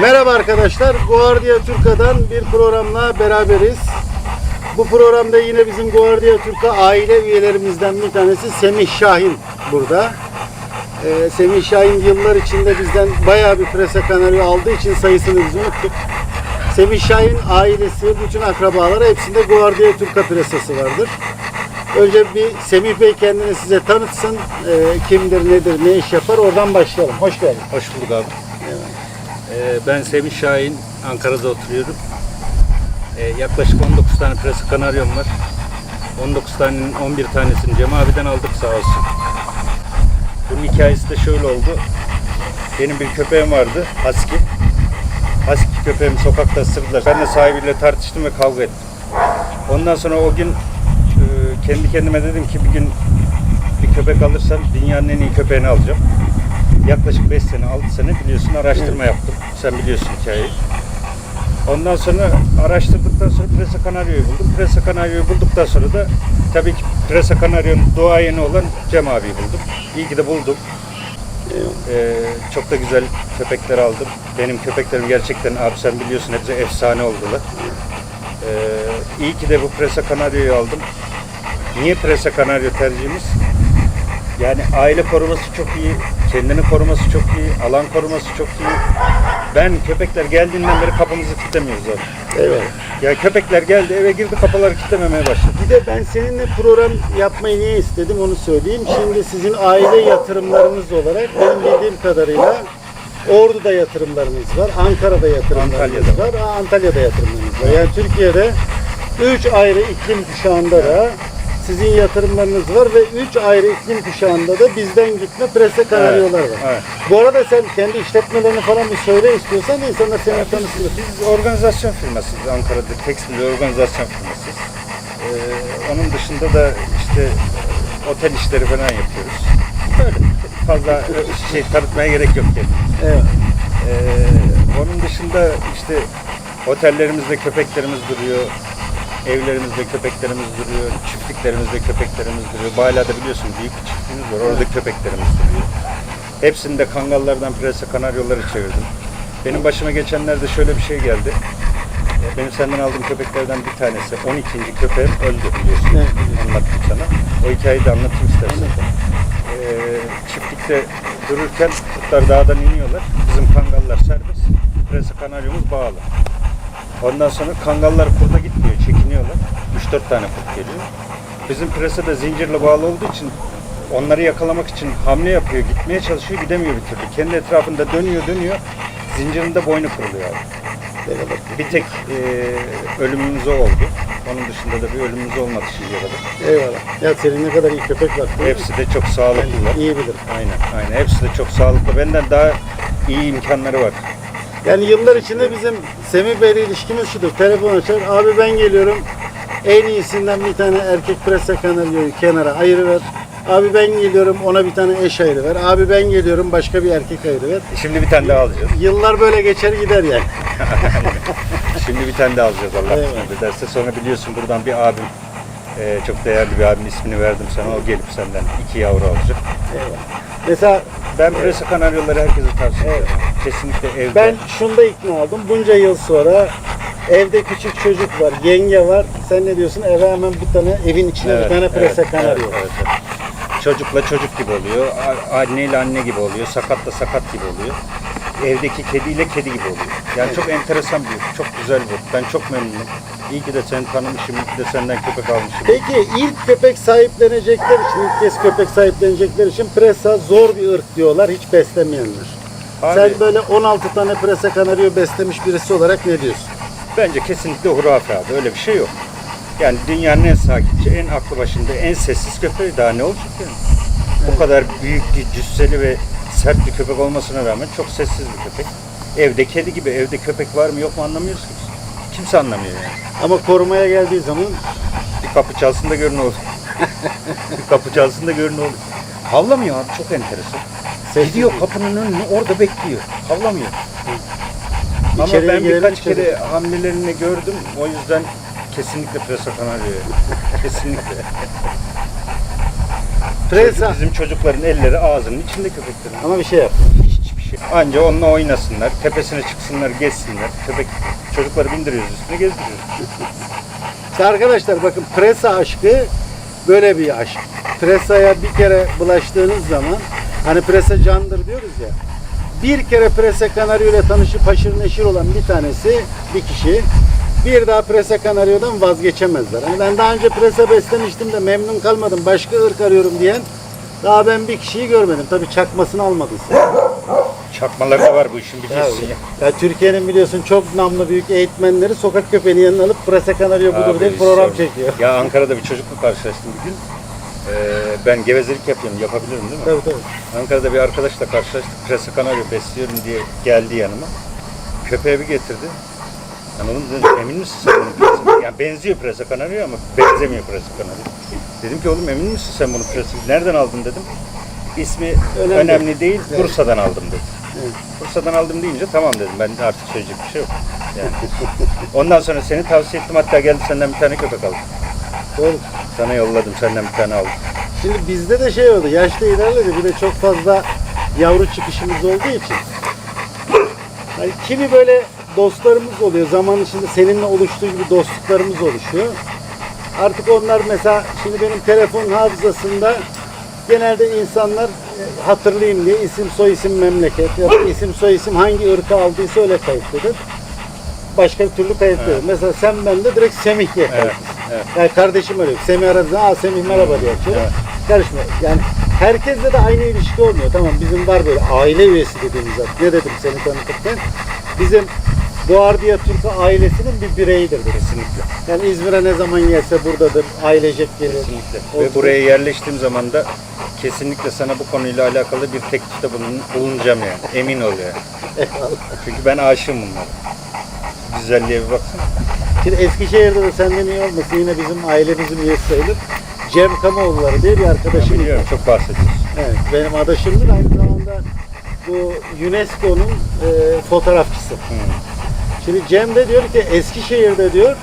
Merhaba arkadaşlar. Guardia Turca'dan bir programla beraberiz. Bu programda yine bizim Guardia Turca aile üyelerimizden bir tanesi Semih Şahin burada. Ee, Semih Şahin yıllar içinde bizden bayağı bir presa kanaryo aldığı için sayısını biz unuttuk. Semih Şahin ailesi, bütün akrabaları hepsinde Guardia Turca presası vardır. Önce bir Semih Bey kendini size tanıtsın. Ee, kimdir, nedir, ne iş yapar oradan başlayalım. Hoş geldin. Hoş bulduk abi. Ee, ben Semih Şahin, Ankara'da oturuyorum. Ee, yaklaşık 19 tane presi kanaryom var. 19 tanenin 11 tanesini Cem abiden aldık sağ olsun. Bunun hikayesi de şöyle oldu. Benim bir köpeğim vardı, Husky. Husky köpeğimi sokakta ısırdılar. Ben de sahibiyle tartıştım ve kavga ettim. Ondan sonra o gün e, kendi kendime dedim ki bir gün bir köpek alırsam dünyanın en iyi köpeğini alacağım. Yaklaşık 5 sene, 6 sene biliyorsun araştırma yaptım. Sen biliyorsun hikayeyi. Ondan sonra araştırdıktan sonra Presa Kanaryo'yu buldum. Presa Kanaryo'yu bulduktan sonra da tabii ki Presa Kanaryo'nun duayeni olan Cem abiyi buldum. İyi ki de buldum. Ee, çok da güzel köpekler aldım. Benim köpeklerim gerçekten abi sen biliyorsun hepsi efsane oldular. Ee, iyi ki de bu Presa Kanaryo'yu aldım. Niye Presa Kanaryo tercihimiz? Yani aile koruması çok iyi, kendini koruması çok iyi, alan koruması çok iyi. Ben köpekler geldiğinden beri kapımızı kilitlemiyoruz abi. Eyvallah. Ya köpekler geldi eve girdi kapıları kilitlememeye başladı. Bir de ben seninle program yapmayı niye istedim onu söyleyeyim. Şimdi sizin aile yatırımlarınız olarak benim bildiğim kadarıyla Ordu'da yatırımlarınız var, Ankara'da yatırımlarınız Antalya'da var, Antalya'da yatırımlarınız var. Yani Türkiye'de 3 ayrı iklim kuşağında da sizin yatırımlarınız var ve 3 ayrı iklim kuşağında da bizden gitme prese kanaryolar var. evet. Bu arada sen kendi işletmelerini falan bir söyle istiyorsan insanlar seni tanısın. Biz organizasyon firmasıyız Ankara'da tekstil bir organizasyon firmasıyız. Ee, onun dışında da işte otel işleri falan yapıyoruz. Böyle fazla şey tanıtmaya gerek yok yani. Evet. Ee, onun dışında işte otellerimizde köpeklerimiz duruyor. Evlerimizde köpeklerimiz duruyor. Çiftliklerimizde köpeklerimiz duruyor. Bayla'da biliyorsun büyük bir çiftliğimiz var. Orada köpeklerimiz duruyor. Hepsinde kangallardan prese kanaryoları çevirdim. Benim başıma geçenlerde şöyle bir şey geldi. Benim senden aldığım köpeklerden bir tanesi 12. köpeğim öldü biliyorsun. Evet. Anlattım sana. O hikayeyi de anlatayım istersen. Ee, çiftlikte dururken kurtlar dağdan iniyorlar. Bizim kangallar serbest. Prese kanaryomuz bağlı. Ondan sonra kangallar kurda gitmiyor, çekiniyorlar. 3-4 tane kurt geliyor. Bizim prese de zincirle bağlı olduğu için onları yakalamak için hamle yapıyor, gitmeye çalışıyor, gidemiyor bir türlü. Kendi etrafında dönüyor, dönüyor. Zincirinde boynu kırılıyor abi. Bir tek e, ölümümüz o oldu. Onun dışında da bir ölümümüz olmadı şimdiye kadar. Eyvallah. Ya senin ne kadar iyi köpek var. Hepsi de çok sağlıklılar. iyi bilirim. Aynen, aynen. Hepsi de çok sağlıklı. Benden daha iyi imkanları var. Yani yıllar içinde bizim Semih Bey'le ilişkimiz şudur. Telefon açar. Abi ben geliyorum. En iyisinden bir tane erkek prese kanaryoyu kenara ayırıver. Abi ben geliyorum ona bir tane eş ayırıver. Abi ben geliyorum başka bir erkek ayırıver. Şimdi bir tane daha alacağız. Yıllar böyle geçer gider yani. Şimdi bir tane daha alacağız Allah Evet. kısmet ederse. Sonra biliyorsun buradan bir abim, e, çok değerli bir abimin ismini verdim sana. O gelip senden iki yavru alacak. Eyvallah. Mesela Ben Presa Kanaryoları herkese tavsiye ederim. Kesinlikle evde. ben şunda ikna oldum. Bunca yıl sonra evde küçük çocuk var, yenge var. Sen ne diyorsun? Eve hemen bir tane evin içine Evet, bir tane prese evet, evet, evet, evet. Çocukla çocuk gibi oluyor. a- Anneyle anne gibi oluyor. Sakatla sakat gibi oluyor. Evdeki kediyle kedi gibi oluyor. Yani çok enteresan bir, çok güzel bir. Ben çok memnunum. İyi ki de seni tanımışım, iyi ki de senden köpek almışım. Peki ilk köpek sahiplenecekler için, ilk kez köpek sahiplenecekler için presa zor bir ırk diyorlar, hiç beslemeyenler. Abi, Sen böyle 16 tane presa kanaryo beslemiş birisi olarak ne diyorsun? Bence kesinlikle hurafe abi. Öyle bir şey yok. Yani dünyanın en sakince, en aklı başında, en sessiz köpeği daha ne olacak yani? O kadar büyük bir cüsseli ve sert bir köpek olmasına rağmen çok sessiz bir köpek. Evde kedi gibi, evde köpek var mı yok mu biz. Kimse anlamıyor yani. Ama korumaya geldiği zaman Bir kapı çalsın da görün olur. bir kapı çalsın da görün olur. Havlamıyor abi çok enteresan. Gidiyor kapının önüne orada bekliyor. Havlamıyor. Ama İçeriye ben girelim, birkaç içeri. kere hamlelerini gördüm. O yüzden kesinlikle presa kanaryo. kesinlikle. presa Bizim çocukların elleri ağzının içinde köpeklerin. ama bir şey yap. Hiçbir şey. Anca onunla oynasınlar, tepesine çıksınlar, gezsinler. Köpek çocukları bindiriyoruz üstüne gezdiriyoruz. İşte arkadaşlar bakın presa aşkı böyle bir aşk. Presaya bir kere bulaştığınız zaman hani presa candır diyoruz ya. Bir kere presa kanaryo ile tanışıp haşır neşir olan bir tanesi bir kişi bir daha presa kanaryodan vazgeçemezler. Hani ben daha önce presa beslemiştim de memnun kalmadım. Başka ırk arıyorum diyen daha ben bir kişiyi görmedim. Tabii çakmasını almadıysa. Çakmaları da var bu işin biliyorsun ya. Ya Türkiye'nin biliyorsun çok namlı büyük eğitmenleri sokak köpeğini yanına alıp presa kanaryo budur Abi, diye hiç program çekiyor. Ya Ankara'da bir çocukla karşılaştım bir gün. Ee, ben gevezelik yapıyorum, yapabilirim değil mi? Tabii tabii. Ankara'da bir arkadaşla karşılaştık. Presa kanaryo besliyorum diye geldi yanıma. Köpeği bir getirdi. Ben oğlum dedim emin misin sen bunun presa? Yani benziyor presa kanaryo ama benzemiyor presa kanaryo. Dedim ki oğlum emin misin sen bunu presa? Nereden aldın dedim. İsmi Önemli. önemli, değil, Evet. Bursa'dan aldım dedi. Evet. Bursa'dan aldım deyince tamam dedim. Ben artık söyleyecek bir şey yok. Yani. Ondan sonra seni tavsiye ettim. Hatta geldi senden bir tane köpek aldım. Doğru. Sana yolladım. Senden bir tane aldım. Şimdi bizde de şey oldu. Yaşta ilerledi. Bir de çok fazla yavru çıkışımız olduğu için. Hani kimi böyle dostlarımız oluyor. Zaman içinde seninle oluştuğu gibi dostluklarımız oluşuyor. Artık onlar mesela şimdi benim telefon hafızasında genelde insanlar e, hatırlayayım diye isim soy isim memleket ya da isim soy isim hangi ırkı aldıysa öyle kayıtlıdır. Başka bir türlü kayıtlıdır. Mesela sen bende direkt Semih diye Evet. kayıtlısın. evet. Yani kardeşim arıyor. Semih aradı. Aa Semih merhaba diye açıyorum. Evet. Karışma. Yani herkesle de aynı ilişki olmuyor. Tamam bizim var böyle aile üyesi dediğimiz zat. Ne dedim seni tanıtırken? Bizim Guardia Türk ailesinin bir bireyidir dedim. Kesinlikle. Yani İzmir'e ne zaman gelse buradadır. Ailecek gelir. Kesinlikle. Ve buraya yerleştiğim zaman da kesinlikle sana bu konuyla alakalı bir teklifte bulun, bulunacağım yani. Emin ol yani. Eyvallah. Çünkü ben aşığım bunlara. Güzelliğe bir baksana. Şimdi Eskişehir'de de senden iyi olmasın. Yine bizim ailemizin üyesi sayılır. Cem Kamoğulları diye bir arkadaşım. biliyorum çok bahsediyorsun. Evet, benim adaşımdır. Aynı zamanda bu UNESCO'nun e, fotoğrafçısı. Hı. Şimdi Cem de diyor ki Eskişehir'de diyor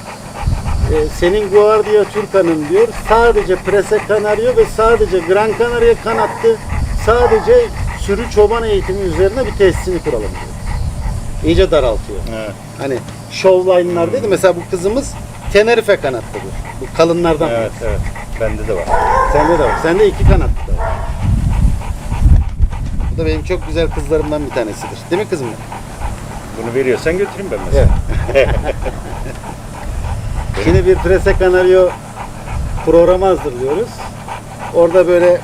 e, senin Guardia Turca'nın diyor sadece Prese Kanaryo ve sadece Gran Canaria kanattı sadece sürü çoban eğitimi üzerine bir tesisini kuralım diyor. İyice daraltıyor. Evet. Hani showline'lar dedi. Mesela bu kızımız Tenerife kanatlıdır. Bu kalınlardan. evet, evet. Bende de var. Sende de var. Sende iki kanatlı da var. Bu da benim çok güzel kızlarımdan bir tanesidir. Değil mi kızım? Bunu veriyorsan götüreyim ben mesela. Evet. Şimdi bir Prese Kanaryo programı hazırlıyoruz. Orada böyle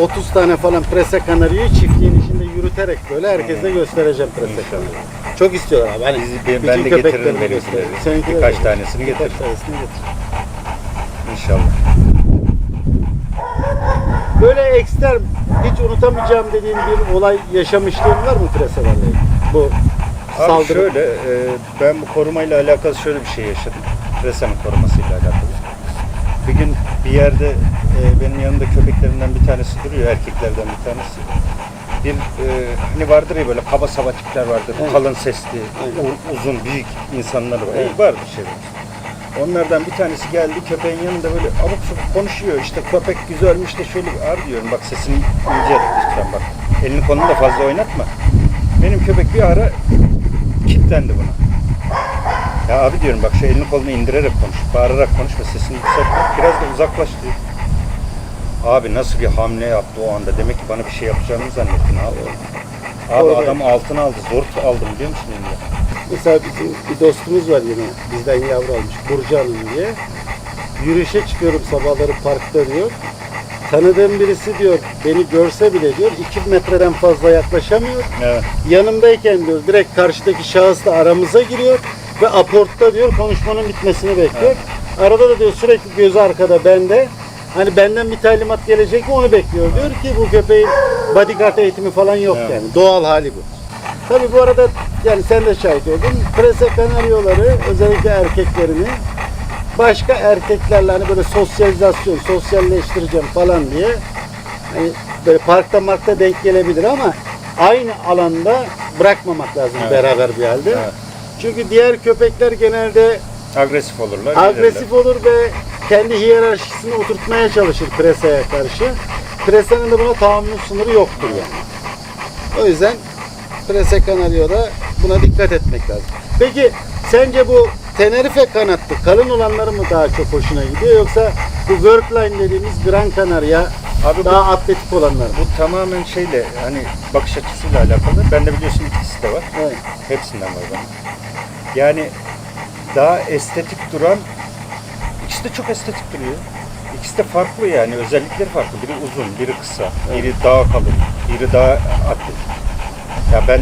30 tane falan Prese Kanaryo'yu çiftliğin içinde yürüterek böyle herkese göstereceğim Prese İnşallah. Çok istiyorlar abi. Hani Biz- ben- ben de getiririm. Seninkileri Birkaç tanesini Birkaç getiririm. tanesini. İnşallah. Böyle ekstrem, hiç unutamayacağım dediğin bir olay yaşamışlığın var mı Prese'lerle ilgili? Bu Abi saldırı. şöyle, e, ben bu korumayla alakalı şöyle bir şey yaşadım. Resan'ın korumasıyla alakalı. Bir gün bir yerde e, benim yanımda köpeklerimden bir tanesi duruyor, erkeklerden bir tanesi. Bir e, hani vardır ya böyle kaba saba tipler vardır, Evet. kalın sesli, u- uzun, büyük insanlar var. Evet. Var bir şey. Onlardan bir tanesi geldi köpeğin yanında böyle abuk sabuk konuşuyor. İşte köpek güzelmiş de şöyle ar diyorum bak sesini ince lütfen bak. Elini kolunu da fazla oynatma. Benim köpek bir ara kilitlendi buna. Ya abi diyorum bak şu elini kolunu indirerek konuş. Bağırarak konuş ve sesini yükseltme. Biraz da uzaklaş diyor. Abi nasıl bir hamle yaptı o anda. Demek ki bana bir şey yapacağını zannettin abi. Abi Doğru. adam altına aldı. Zor aldım biliyor musun elinde? Mesela bizim bir dostumuz var yine bizden yavru almış Burcu Hanım diye. Yürüyüşe çıkıyorum sabahları parkta diyor. Tanıdığım birisi diyor beni görse bile diyor 2 metreden fazla yaklaşamıyor. Evet. Yanımdayken diyor direkt karşıdaki şahısla aramıza giriyor ve aportta diyor konuşmanın bitmesini bekliyor. Arada da diyor sürekli gözü arkada bende. Hani benden bir talimat gelecek mi onu bekliyor. Diyor ki bu köpeğin bodyguard eğitimi falan yok Evet. yani. Doğal hali bu. Tabii bu arada yani sen de şahit oldun. Prese kanaryoları özellikle erkeklerini başka erkeklerle hani böyle sosyalizasyon, sosyalleştireceğim falan diye hani böyle parkta markta denk gelebilir ama aynı alanda bırakmamak lazım Evet. beraber bir halde. Evet. Çünkü diğer köpekler genelde Agresif olurlar. agresif olur ve kendi hiyerarşisini oturtmaya çalışır preseye karşı. Presenin de buna tahammül sınırı yoktur yani. O yüzden Prese Kanaryo'da buna dikkat etmek lazım. Peki sence bu Tenerife kanatlı kalın olanları mı daha çok hoşuna gidiyor yoksa bu Workline dediğimiz Gran Canaria Abi bu- daha atletik olanlar mı? Bu tamamen şeyle hani bakış açısıyla alakalı. Ben de biliyorsun ikisi de var. Evet. Hepsinden var bana. Yani daha estetik duran ikisi de çok estetik duruyor. İkisi de farklı yani özellikleri farklı. Biri uzun, biri kısa, biri daha kalın, biri daha atletik. Ya ben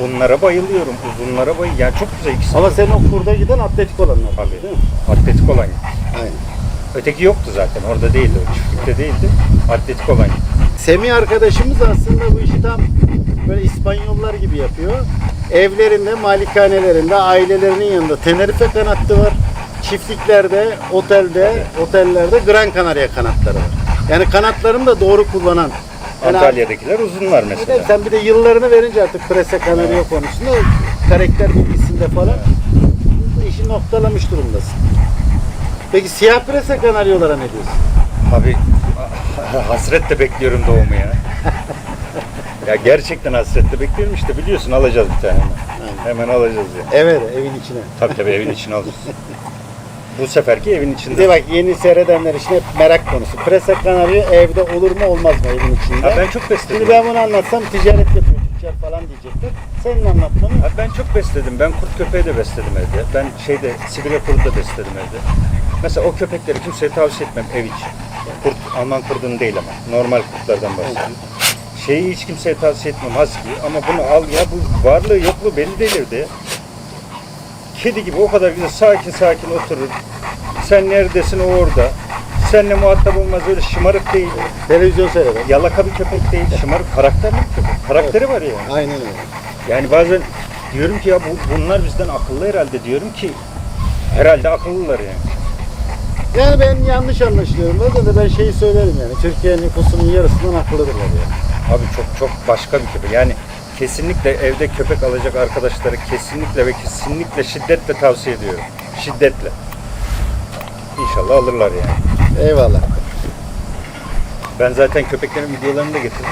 bunlara bayılıyorum, uzunlara bayılıyorum. Yani çok güzel ikisi. Ama senin o kurda giden atletik olanlar. Tabii. Değil mi? Atletik olan. Aynen. Öteki yoktu zaten. Orada değildi. O çiftlikte değildi. Atletik olan. Semih arkadaşımız aslında bu işi tam böyle İspanyollar gibi yapıyor. Evlerinde, malikanelerinde, ailelerinin yanında Tenerife kanatlı var. Çiftliklerde, otelde, otellerde Gran Canaria kanatları var. Yani kanatlarını da doğru kullanan. Yani Antalya'dakiler uzunlar Bir de mesela. sen bir de yıllarını verince artık Prese Canaria konusunda karakter bilgisinde falan işi noktalamış durumdasın. Peki siyah Prese Kanaryolara ne diyorsun? Abi hasretle bekliyorum doğumu ya. ya gerçekten hasretle bekliyorum işte biliyorsun alacağız bir tane hemen. Hemen alacağız ya. Evet, evin içine. Tabii tabii evin içine alacağız. Bu seferki evin Bir de içinde. bak yeni seyredenler için hep merak konusu. Prese kanaryo evde olur mu olmaz mı evin içinde? Ha, ben çok besledim. Şimdi ben bunu anlatsam ticaret yapıyor tüccar falan diyecekler. Senin anlatmanı Ha, ben çok besledim. Ben kurt köpeği de besledim evde. Ben şeyde Sibirya kurdu da besledim evde. Mesela o köpekleri kimseye tavsiye etmem ev için. Kurt, Alman kurdunu değil ama. Normal kurtlardan bahsediyorum. Şeyi hiç kimseye tavsiye etmem husky ama bunu al ya bu varlığı yokluğu belli değil evde. Kedi gibi o kadar güzel sakin sakin oturur. Sen neredesin o orada. Seninle muhatap olmaz öyle şımarık değil. televizyon seyreder. Yalaka bir köpek değil. Şımarık karakterli bir köpek. Karakteri var yani. Aynen öyle. Yani bazen diyorum ki ya bu, bunlar bizden akıllı herhalde diyorum ki herhalde akıllılar yani. Yani ben yanlış anlaşılıyorum. Bazen de ben şeyi söylerim yani. Türkiye nüfusunun yarısından akıllıdırlar yani. Abi çok çok başka bir köpek. Yani kesinlikle evde köpek alacak arkadaşları kesinlikle ve kesinlikle şiddetle tavsiye ediyorum. Şiddetle. İnşallah alırlar yani. Eyvallah. Ben zaten köpeklerin videolarını da getirdim.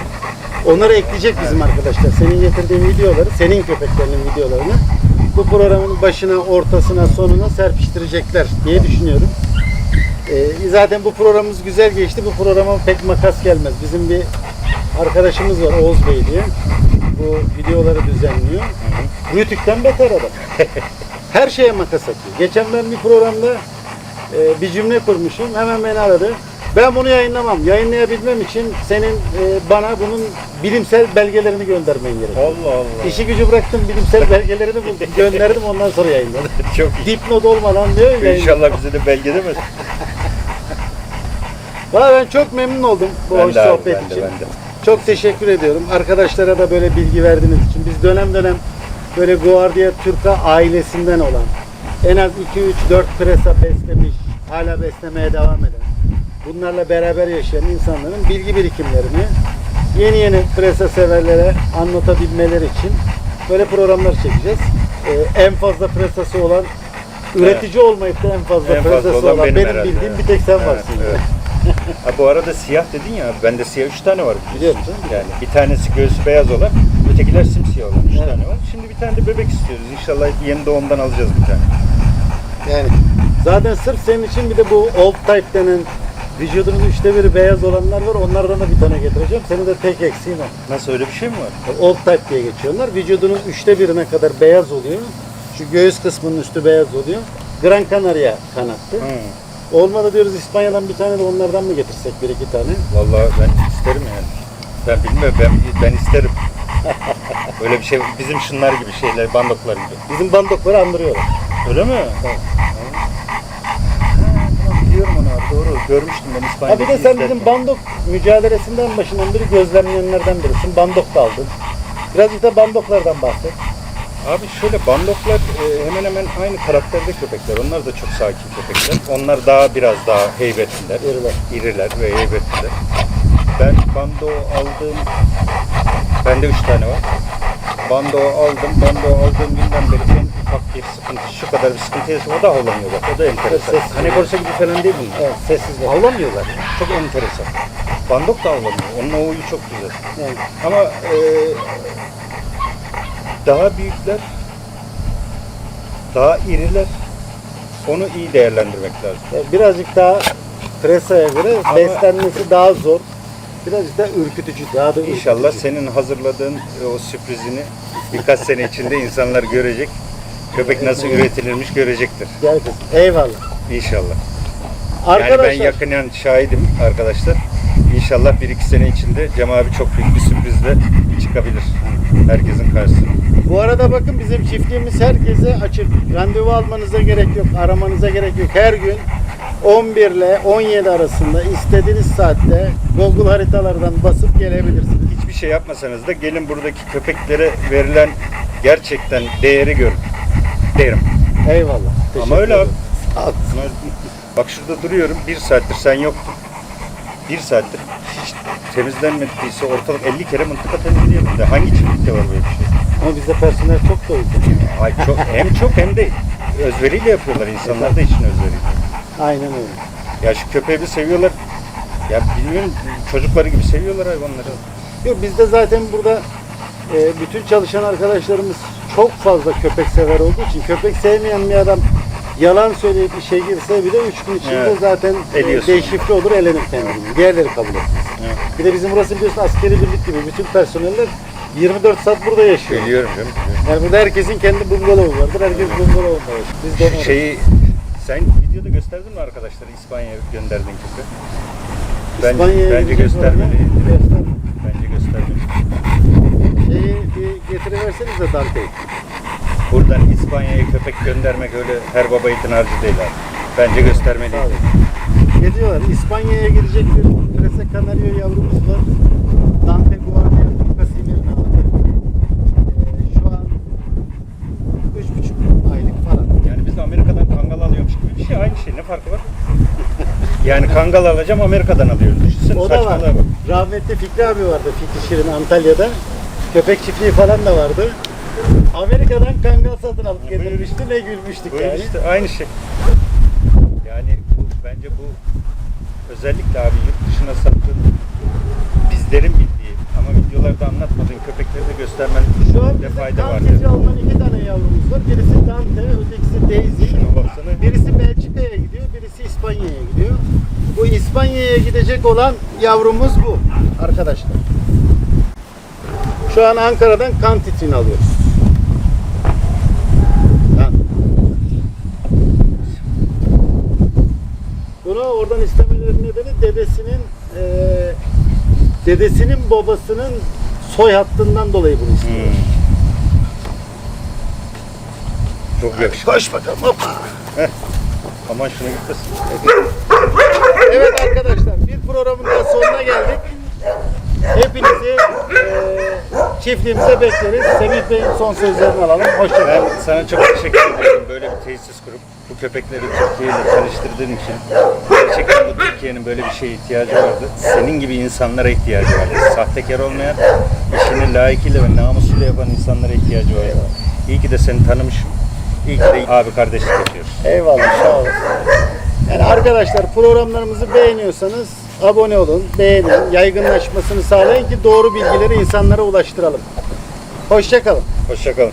Onları ekleyecek bizim arkadaşlar. Senin getirdiğin videoları, senin köpeklerinin videolarını bu programın başına, ortasına, sonuna serpiştirecekler diye düşünüyorum. Ee, zaten bu programımız güzel geçti. Bu programa pek makas gelmez. Bizim bir arkadaşımız var Oğuz Bey diye. Bu videoları düzenliyor. Rütük'ten beter adam. Her şeye makas atıyor. Geçen ben bir programda e, bir cümle kurmuşum. Hemen beni aradı. Ben bunu yayınlamam. Yayınlayabilmem için senin e, bana bunun bilimsel belgelerini göndermen gerekiyor. Allah Allah. İşi gücü bıraktım bilimsel belgelerini buldum. Gönderdim ondan sonra yayınladım. Çok iyi. Dipnot olmadan diyor yayınladım. İnşallah bize de belge demez. Valla ben çok memnun oldum bu Ben hoş de abi, sohbet ben de, için. ben de. Çok teşekkür ediyorum. Arkadaşlara da böyle bilgi verdiğiniz için. Biz dönem dönem böyle Guardia Turca ailesinden olan en az 2 3 4 presa beslemiş, hala beslemeye devam eden. Bunlarla beraber yaşayan insanların bilgi birikimlerini yeni yeni presa severlere anlatabilmeleri için böyle programlar çekeceğiz. Ee, en fazla presası olan üretici olmayıp da en fazla En fazla presası olan olan, benim benim, bildiğim ya. bir tek sen Evet, varsın. evet. Ha, bu arada siyah dedin ya, bende siyah üç tane var. Biliyorum canım. Yani bir tanesi göğsü beyaz olan, ötekiler simsiyah olan. Üç Evet. tane var. Şimdi bir tane de bebek istiyoruz. İnşallah yeni doğumdan alacağız bir tane. Yani zaten sırf senin için bir de bu old type denen vücudunun üçte biri beyaz olanlar var. Onlardan da bir tane getireceğim. Senin de tek eksiğin o. Nasıl öyle bir şey mi var? Old type diye geçiyorlar. Vücudunun üçte birine kadar beyaz oluyor. Şu göğüs kısmının üstü beyaz oluyor. Gran Canaria kanattı. Hı. Olmadı diyoruz İspanya'dan bir tane de onlardan mı getirsek bir iki tane? Vallahi ben isterim yani. Ben bilmiyorum, ben, ben isterim. Öyle bir şey, bizim şunlar gibi şeyler, bandoklar gibi. Bizim bandokları andırıyorlar. Öyle mi? Evet. Biliyorum onu abi, doğru. Görmüştüm ben İspanya'da. Ha bir de sen bizim bandok mücadelesinden başından biri gözlemleyenlerden birisin. Bandok da aldın. Birazcık da bandoklardan bahset. Abi şöyle bandoklar e, hemen hemen aynı karakterde köpekler. Onlar da çok sakin köpekler. Onlar daha biraz daha heybetliler. İriler. İriler ve heybetliler. Ben bando aldığım bende üç tane var. Bando aldım. Bando aldığım günden beri en ufak bir sıkıntı, şu kadar bir sıkıntı yaşıyor. O da havlamıyor bak. O da enteresan. Ses- Hani borsa gibi falan değil bunlar. Evet, sessiz bak. Havlamıyorlar. Çok enteresan. Bandok da havlamıyor. Onun o huyu çok güzel. Yani Ama e, daha büyükler, daha iriler. Onu iyi değerlendirmek lazım. E, Birazcık daha Presa'ya göre Ama- beslenmesi daha zor. Birazcık da ürkütücü. Daha da İnşallah ürkütücü. senin hazırladığın e, o sürprizini birkaç sene içinde insanlar görecek. Köpek nasıl üretilirmiş görecektir. Gel kızım. Eyvallah. İnşallah. Arkadaşlar. Yani ben yakından şahidim arkadaşlar. İnşallah bir iki sene içinde Cem abi çok büyük bir sürprizle çıkabilir herkesin karşısına. Bu arada bakın bizim çiftliğimiz herkese açık. Randevu almanıza gerek yok, aramanıza gerek yok. Her gün 11 ile 17 arasında istediğiniz saatte Google haritalardan basıp gelebilirsiniz. Hiçbir şey yapmasanız da gelin buradaki köpeklere verilen gerçekten değeri görün derim. Eyvallah. Ama öyle abi. ederim. Sağ ol. Bak şurada duruyorum. Bir saattir sen yoktun. Bir saattir hiç temizlenmediyse ortalık 50 kere mıntıka temizleyelim de hangi çiftlikte var böyle bir şey? Ama bizde personel çok doydu. Ay çok hem çok hem de özveriyle yapıyorlar insanlar da için özveriyle. Aynen öyle. Ya şu köpeği bir seviyorlar. Ya bilmiyorum çocukları gibi seviyorlar hayvanları. Yok bizde zaten burada e, bütün çalışan arkadaşlarımız çok fazla köpek sever olduğu için köpek sevmeyen bir adam yalan söyleyip işe girse bile 3 gün içinde Evet. zaten Eliyorsun. deşifre olur elenir kendini. Diğerleri kabul etmez. Evet. Bir de bizim burası biliyorsun askeri birlik gibi bütün personeller 24 saat burada yaşıyor. Biliyorum canım. Yani burada herkesin kendi bungalovu vardır. Herkes bungalovunda yaşıyor. Biz de onu Şeyi sen videoda gösterdin mi arkadaşlara İspanya'ya gönderdiğin köpeği? Ben, İspanya'ya bence gidecek göstermeli. Bence göstermeli. Şeyi bir getiriversenize Dante'yi. Buradan İspanya'ya köpek göndermek öyle her baba yiğidin harcı değil abi. Bence göstermeli. Sağ olun. Gidiyorlar. İspanya'ya gidecek bir Prese Canario yavrumuz var. Dante Guardia Casimir'in adı. Ee, şu an 3,5 aylık falan. Yani biz de Amerika'dan kangal alıyormuş gibi bir şey. Aynı şey. Ne farkı var? yani kangal alacağım Amerika'dan alıyoruz. Düşünsene O da var. bak. Rahmetli Fikri abi vardı Fikri Şirin Antalya'da. Köpek çiftliği falan da vardı. Amerika'dan kangal satın alıp getirmişti ne gülmüştük Böyle yani. işte aynı şey. Yani bu bence bu özellikle abi yurt dışına sattığın bizlerin bildiği ama videolarda anlatmadığın köpekleri de göstermen Şu an de fayda var. kan titri alınan iki tane yavrumuz var. Birisi Dante, ötekisi Daisy. Şuna baksana. Birisi Belçika'ya gidiyor, birisi İspanya'ya gidiyor. Bu İspanya'ya gidecek olan yavrumuz bu arkadaşlar. Şu an Ankara'dan kan titrini alıyoruz. Bunu oradan istemelerinin nedeni dedesinin eee, dedesinin babasının soy hattından dolayı bunu istiyor. Hmm. Çok yakışıklı. Koş bakalım hoppa. Aman şuna gitmesin. Evet arkadaşlar bir programın daha sonuna geldik. Hepinizi eee çiftliğimize bekleriz. Semih Bey'in son sözlerini alalım. Ben Hoşçakalın. sana çok teşekkür ediyorum böyle bir tesis kurup bu köpekleri Türkiye ile tanıştırdığın için. Gerçekten bu Türkiye'nin böyle bir şeye ihtiyacı vardı. Senin gibi insanlara ihtiyacı vardı. Sahtekar olmayan, işini layıkıyla ve namusuyla yapan insanlara ihtiyacı vardı. İyi ki de seni tanımışım. İyi ki de abi kardeşlik yapıyoruz. Eyvallah sağ olun. Yani arkadaşlar programlarımızı beğeniyorsanız abone olun, beğenin, yaygınlaşmasını sağlayın ki doğru bilgileri insanlara ulaştıralım. Hoşçakalın. Hoşçakalın.